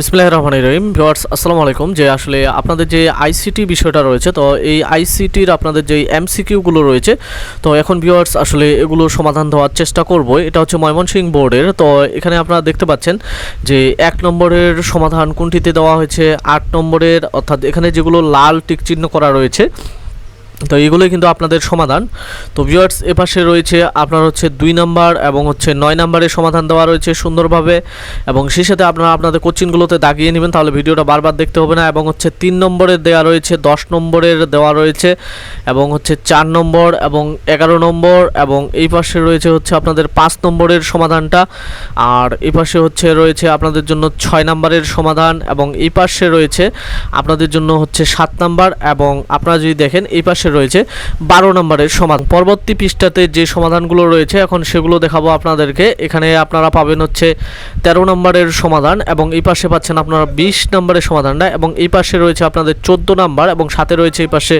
বিসমিল্লাহ রহমান রহিম। ভিওয়ার্স আসসালামু আলাইকুম। যে আসলে আপনাদের যে আইসিটি বিষয়টা রয়েছে, তো এই আইসিটির আপনাদের যে এমসিকিউগুলো রয়েছে, তো এখন ভিওয়ার্স আসলে এগুলো সমাধান দেওয়ার চেষ্টা করব এটা হচ্ছে ময়মনসিংহ বোর্ডের। তো এখানে আপনারা দেখতে পাচ্ছেন যে এক নম্বরের সমাধান কোনটিতে দেওয়া হয়েছে, আট নম্বরের, অর্থাৎ এখানে যেগুলো লাল টিক চিহ্ন করা রয়েছে তো এগুলোই কিন্তু আপনাদের সমাধান। তো ভিউয়ার্স এপাশে রয়েছে আপনার হচ্ছে দুই নাম্বার এবং হচ্ছে নয় নাম্বারের সমাধান দেওয়া রয়েছে সুন্দরভাবে এবং সেই সাথে আপনারা আপনাদের কোচিংগুলোতে দাগিয়ে নেবেন, তাহলে ভিডিওটা বারবার দেখতে হবে না এবং হচ্ছে তিন নম্বরের দেওয়া রয়েছে, দশ নম্বরের দেওয়া রয়েছে এবং হচ্ছে চার নম্বর এবং এগারো নম্বর এবং এই পাশে রয়েছে হচ্ছে আপনাদের পাঁচ নম্বরের সমাধানটা আর এই পাশে হচ্ছে রয়েছে আপনাদের জন্য ছয় নম্বরের সমাধান এবং এই পাশে রয়েছে আপনাদের জন্য হচ্ছে সাত নাম্বার এবং আপনারা যদি দেখেন এই পাশে রয়েছে বারো নম্বরের সমাধান। পরবর্তী পৃষ্ঠাতে যে সমাধানগুলো রয়েছে, এখন সেগুলো দেখাবো আপনাদেরকে। এখানে আপনারা পাবেন হচ্ছে তেরো নম্বরের সমাধান এবং এই পাশে পাচ্ছেন আপনারা বিশ নম্বরের সমাধানটা এবং এই পাশে রয়েছে আপনাদের চোদ্দ নাম্বার এবং সাথে রয়েছে এই পাশে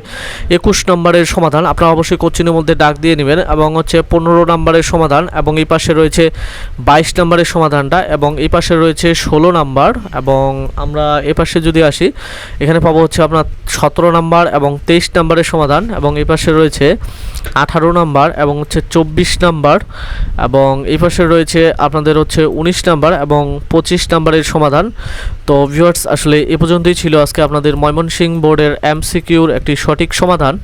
একুশ নম্বরের সমাধান। আপনারা অবশ্যই কোচিনের মধ্যে ডাক দিয়ে নেবেন এবং হচ্ছে পনেরো নম্বরের সমাধান এবং এই পাশে রয়েছে বাইশ নম্বরের সমাধানটা এবং এই পাশে রয়েছে ষোলো নাম্বার এবং আমরা এ পাশে যদি আসি, এখানে পাবো হচ্ছে আপনার সতেরো নাম্বার এবং তেইশ নাম্বারের সমাধান। এবং এই পাশে রয়েছে আঠারো নাম্বার এবং হচ্ছে চব্বিশ নাম্বার এবং এই পাশে রয়েছে আপনাদের হচ্ছে উনিশ নাম্বার এবং পঁচিশ নাম্বারের সমাধান। তো ভিউয়ার্স আসলে এ পর্যন্তই ছিল আজকে আপনাদের ময়মনসিংহ বোর্ডের এমসিকিউর একটি সঠিক সমাধান।